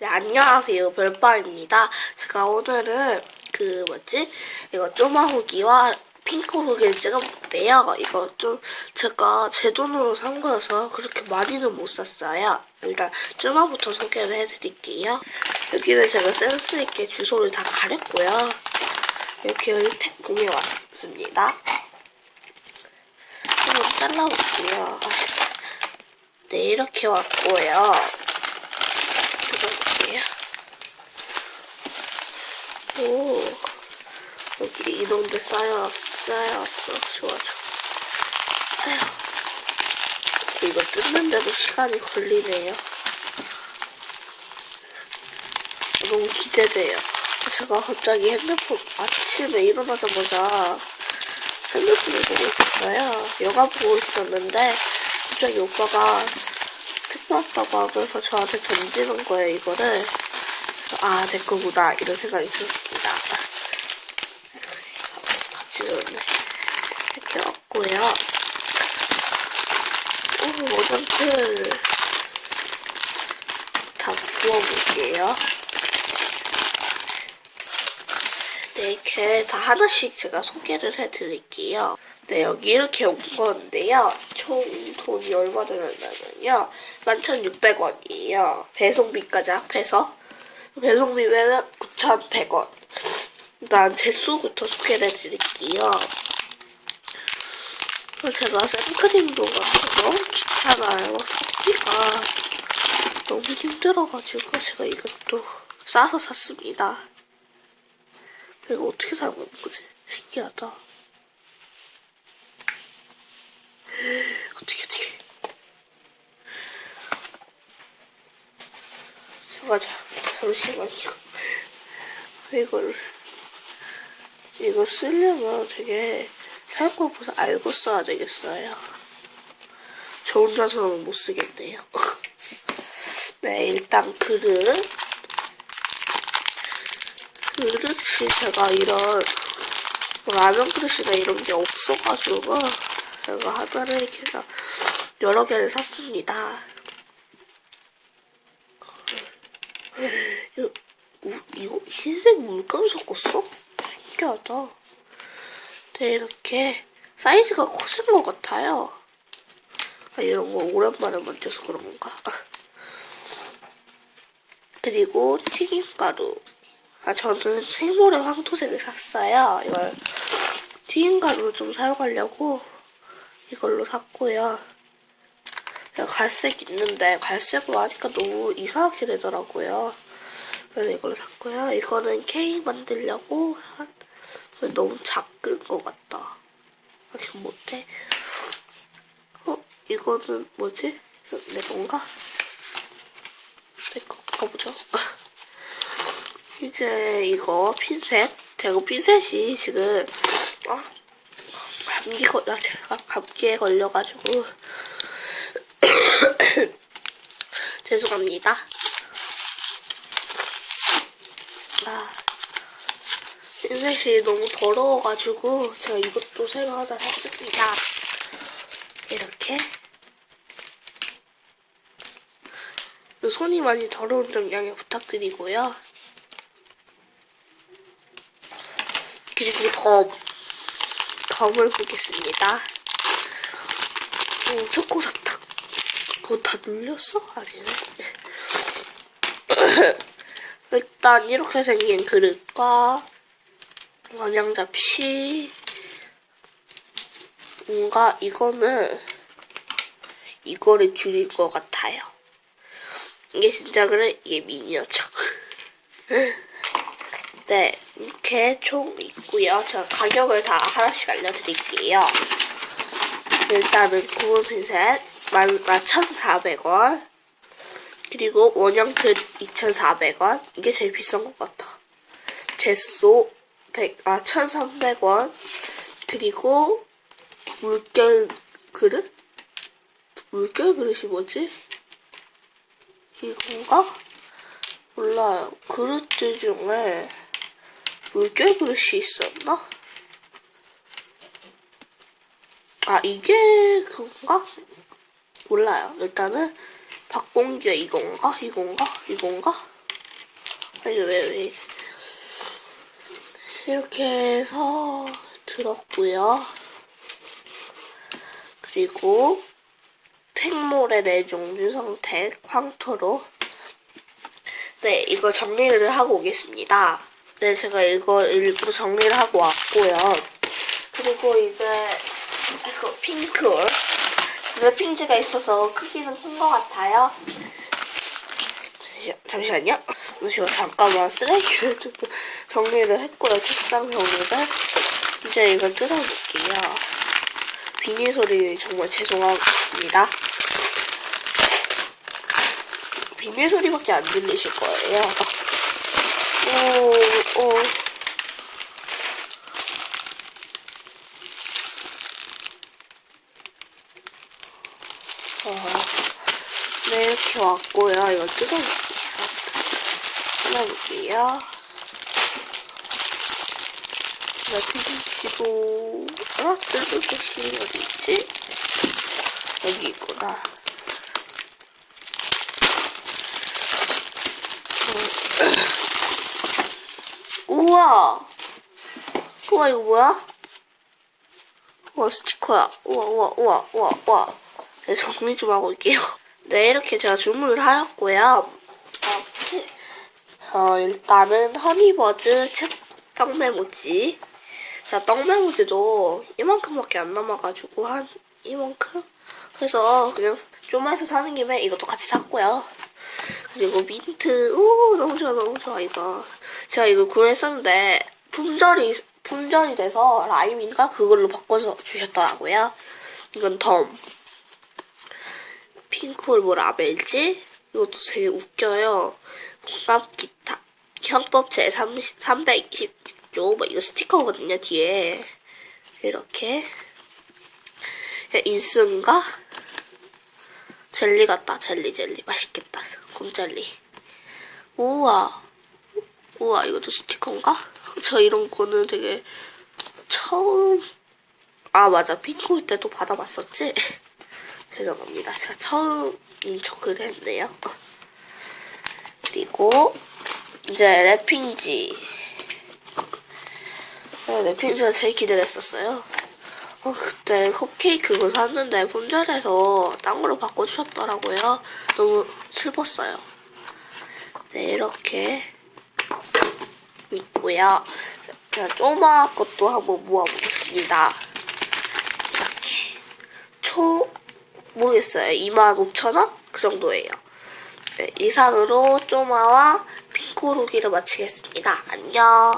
네, 안녕하세요. 별빠입니다. 제가 오늘은 그 뭐지? 이거 쪼마후기와 핑크 후기를 찍어봤는데요. 이거 좀 제가 제 돈으로 산 거여서 그렇게 많이는 못 샀어요. 일단 쪼마부터 소개를 해드릴게요. 여기는 제가 센스 있게 주소를 다 가렸고요. 이렇게 구매 왔습니다. 한번 잘라볼게요. 네, 이렇게 왔고요. 오, 이런데 쌓여, 쌓여왔어. 좋아, 좋아. 아휴, 이거 뜯는데도 시간이 걸리네요. 너무 기대돼요. 제가 갑자기 핸드폰, 아침에 일어나자마자 핸드폰을 보고 있었어요. 영화 보고 있었는데, 갑자기 오빠가 특 왔다고 하면서 저한테 던지는 거예요, 이거를. 아, 내 거구나, 이런 생각이 들었습니 이렇게 왔고요. 오, 워전틀 다 부어볼게요. 네, 이렇게 다 하나씩 제가 소개를 해드릴게요. 네, 여기 이렇게 온 건데요. 총 돈이 얼마 들었냐면요. 11,600원이에요. 배송비까지 합해서. 배송비 외는 9,100원. 일단 제수부터 소개를 해드릴게요. 제가 생크림도 너무 귀찮아요. 섞기가 너무 힘들어가지고 제가 이것도 싸서 샀습니다. 이거 어떻게 사용하는 거지? 신기하다. 어떻게 어떻게? 잠깐 잠시만요. 이걸 이거 쓰려면 되게 생각보다 알고 써야 되겠어요. 저 혼자서는 못 쓰겠네요. 네, 일단 그릇. 그릇이 제가 이런 라면 그릇이나 이런 게 없어가지고 제가 하나를 이렇게 여러 개를 샀습니다. 이거, 우- 이거 흰색 물감 섞었어? 신기하다. 네, 이렇게 사이즈가 커진 것 같아요. 아, 이런 거 오랜만에 만져서 그런가. 그리고 튀김가루. 아, 저는 생모래 황토색을 샀어요. 이걸 튀김가루로 좀 사용하려고 이걸로 샀고요. 갈색 있는데 갈색으로 하니까 너무 이상하게 되더라고요. 그래서 이걸로 샀고요. 이거는 케이크 만들려고 너무 작은 것 같다. 아직 못해. 어, 이거는 뭐지? 이거 내 건가? 내 건가 보죠. 이제 이거 핀셋. 제가 핀셋이 지금 어? 감기 걸려 제가 감기에 걸려가지고 죄송합니다. 아. 핀셋이 너무 더러워가지고 제가 이것도 새로 하나 샀습니다. 이렇게 손이 많이 더러운 점 양해 부탁드리고요. 그리고 덤 덤을 보겠습니다. 오, 초코 사탕 그거 다 눌렸어? 아니네. 일단 이렇게 생긴 그릇과 원양 잡시 뭔가 이거는 이거를 줄일 것 같아요. 이게 진짜 그래 이게 미니어처. 네 이렇게 총 있고요. 제가 가격을 다 하나씩 알려드릴게요. 일단은 구운 핀셋 11,400원 그리고 원형 틀 2,400원 이게 제일 비싼 것 같아. 제소 100, 아, 1,300원. 그리고, 물결 그릇? 물결 그릇이 뭐지? 이건가? 몰라요. 그릇들 중에 물결 그릇이 있었나? 아, 이게 그건가? 몰라요. 일단은, 박공기가 이건가? 이건가? 이건가? 아니, 왜, 왜. 이렇게 해서 들었고요. 그리고 팽모의 내종류 성택 황토로 네 이거 정리를 하고 오겠습니다. 네 제가 이거 일부 정리를 하고 왔고요. 그리고 이제 이거 핑크홀 랩핑지가 있어서 크기는 큰 것 같아요. 잠시, 잠시만요. 제가 잠깐만 쓰레기를 조금 정리를 했고요. 책상 정리를. 이제 이걸 뜯어볼게요. 비닐 소리 정말 죄송합니다. 비닐 소리밖에 안 들리실 거예요. 오, 오. 어, 네, 이렇게 왔고요. 이거 뜯어볼게요. 뜯어볼게요. 랩핑지도, 어? 뜯을 곳이 어디 있지? 여기 있구나. 우와! 우와, 이거 뭐야? 우와, 스티커야. 우와, 우와, 우와, 우와, 우와. 네, 정리 좀 하고 올게요. 네, 이렇게 제가 주문을 하였고요. 어, 치- 어, 일단은 허니버즈 책 떡메모지. 자, 떡메모지도 이만큼밖에 안 남아가지고, 한, 이만큼? 그래서 그냥 좀해서 사는 김에 이것도 같이 샀고요. 그리고 민트, 오, 너무 좋아, 너무 좋아, 이거. 제가 이거 구매했었는데, 품절이, 품절이 돼서 라임인가? 그걸로 바꿔서 주셨더라고요. 이건 덤. 핑크홀 뭐 라 벨지? 이것도 되게 웃겨요. 공감 기타. 형법 제 320조, 뭐 이거 스티커거든요, 뒤에. 이렇게. 인스인가? 젤리 같다, 젤리, 젤리. 맛있겠다. 곰젤리. 우와. 우와, 이것도 스티커인가? 저 이런 거는 되게 처음, 아, 맞아. 핑크홀 때도 받아봤었지? 죄송합니다. 제가 처음 인 척을 했네요. 그리고, 이제 랩핑지. 네, 랩핑지가 제일 기대를 했었어요. 어, 그때 컵케이크 그거 샀는데 품절해서 딴 걸로 바꿔주셨더라고요. 너무 슬펐어요. 네, 이렇게 있고요. 제가 쪼마 것도 한번 모아보겠습니다. 이렇게. 초, 모르겠어요. 25,000원? 그 정도예요. 네, 이상으로 쪼마와 핑크루기를 마치겠습니다. 안녕.